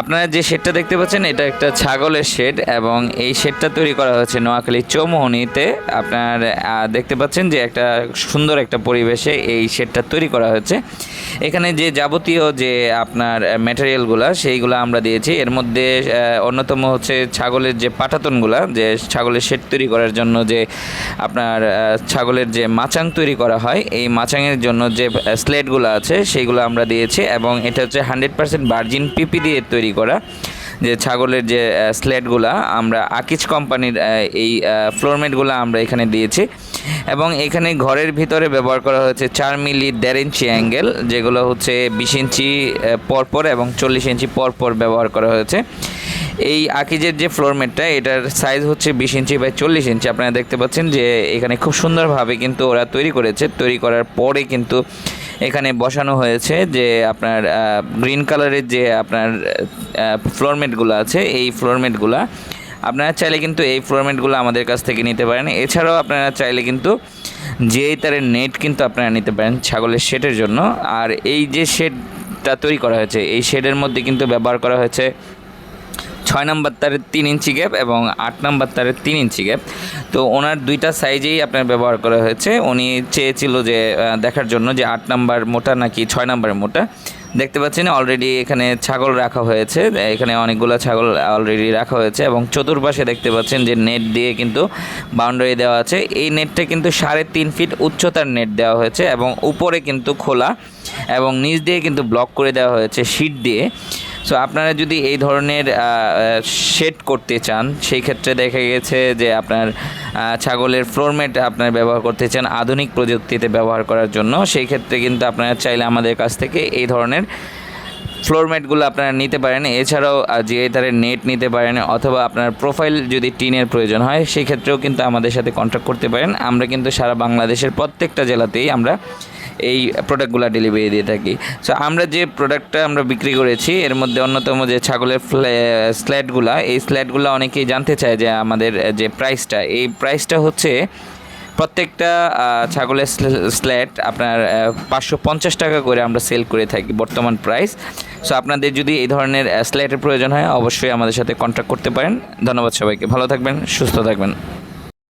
আপনারা যে শেডটা দেখতে পাচ্ছেন, এটা একটা ছাগলের শেড এবং এই শেডটা তৈরি করা হয়েছে নোয়াখালী চৌমোহনীতে। আপনার দেখতে পাচ্ছেন যে একটা সুন্দর একটা পরিবেশে এই শেডটা তৈরি করা হয়েছে। এখানে যে যাবতীয় যে আপনার ম্যাটেরিয়ালগুলো সেইগুলো আমরা দিয়েছি। এর মধ্যে অন্যতম হচ্ছে ছাগলের যে পাটাতনগুলা, যে ছাগলের শেড তৈরি করার জন্য যে আপনার ছাগলের যে মাচাং তৈরি করা হয়, এই মাচাংয়ের জন্য যে স্লেটগুলো আছে, সেইগুলো আমরা দিয়েছি এবং এটা হচ্ছে হান্ড্রেড পার্সেন্ট ভার্জিন পিপি দিয়ে তৈরি করা, যে ছাগলের যে স্লেটগুলো আমরা আকিজ কোম্পানির এই ফ্লোরমেটগুলো আমরা এখানে দিয়েছি। এবং এখানে ঘরের ভিতরে ব্যবহার করা হয়েছে চার মিলি দেড় ইঞ্চি অ্যাঙ্গেল যেগুলো হচ্ছে বিশ ইঞ্চি পরপর এবং চল্লিশ ইঞ্চি পরপর ব্যবহার করা হয়েছে। এই আকিজের যে ফ্লোরমেটটা এটার সাইজ হচ্ছে বিশ ইঞ্চি বাই চল্লিশ ইঞ্চি। আপনারা দেখতে পাচ্ছেন যে, এখানে খুব সুন্দরভাবে কিন্তু ওরা তৈরি করেছে। তৈরি করার পরে কিন্তু এখানে বসানো হয়েছে যে আপনার গ্রিন কালারের যে আপনার ফ্লোরমেটগুলো আছে, এই ফ্লোরমেটগুলো আপনারা চাইলে কিন্তু এই ফ্লোরমেটগুলো আমাদের কাছ থেকে নিতে পারেন। এছাড়াও আপনারা চাইলে কিন্তু যে তারের নেট কিন্তু আপনারা নিতে পারেন ছাগলের শেডের জন্য। আর এই যে শেডটা তৈরি করা হয়েছে, এই শেডের মধ্যে কিন্তু ব্যবহার করা হয়েছে ছয় নাম্বার তারের তিন ইঞ্চি গ্যাপ এবং আট নাম্বার তারের তিন ইঞ্চি গ্যাপ তো ওনার দুইটা সাইজেই আপনার ব্যবহার করা হয়েছে। উনি চেয়েছিল যে দেখার জন্য যে আট নাম্বার মোটা নাকি ছয় নাম্বার মোটা। দেখতে পাচ্ছেন অলরেডি এখানে ছাগল রাখা হয়েছে। এখানে অনেকগুলো ছাগল অলরেডি রাখা হয়েছে এবং চতুর্পাশে দেখতে পাচ্ছেন যে নেট দিয়ে কিন্তু বাউন্ডারি দেওয়া আছে। এই নেটটা কিন্তু সাড়ে তিন ফিট উচ্চতার নেট দেওয়া হয়েছে এবং উপরে কিন্তু খোলা এবং নিচ দিয়ে কিন্তু ব্লক করে দেওয়া হয়েছে শীট দিয়ে। সো আপনারা যদি এই ধরনের শেড করতে চান, সেই ক্ষেত্রে দেখা গেছে যে আপনার ছাগলের ফ্লোরমেট আপনার ব্যবহার করতে চান আধুনিক প্রযুক্তিতে ব্যবহার করার জন্য, সেই ক্ষেত্রে কিন্তু আপনারা চাইলে আমাদের কাছ থেকে এই ধরনের ফ্লোরমেটগুলো আপনারা নিতে পারেন। এছাড়াও যে তারের নেট নিতে পারেন অথবা আপনার প্রোফাইল যদি টিনের প্রয়োজন হয়, সেই ক্ষেত্রেও কিন্তু আমাদের সাথে কন্ট্যাক্ট করতে পারেন। আমরা কিন্তু সারা বাংলাদেশের প্রত্যেকটা জেলাতেই আমরা এই প্রোডাক্টগুলো ডেলিভারি দিয়ে থাকি। সো আমরা যে প্রোডাক্টটা আমরা বিক্রি করেছি, এর মধ্যে অন্যতম যে ছাগলের স্ল্যাটগুলো এই স্ল্যাটগুলো অনেকেই জানতে চায় যে আমাদের যে প্রাইসটা এই প্রাইসটা হচ্ছে প্রত্যেকটা ছাগলের স্ল্যাট আপনার পাঁচশো পঞ্চাশ টাকা করে আমরা সেল করে থাকি বর্তমান প্রাইস সো আপনাদের যদি এই ধরনের স্ল্যাটের প্রয়োজন হয়, অবশ্যই আমাদের সাথে কন্ট্যাক্ট করতে পারেন। ধন্যবাদ সবাইকে। ভালো থাকবেন, সুস্থ থাকবেন।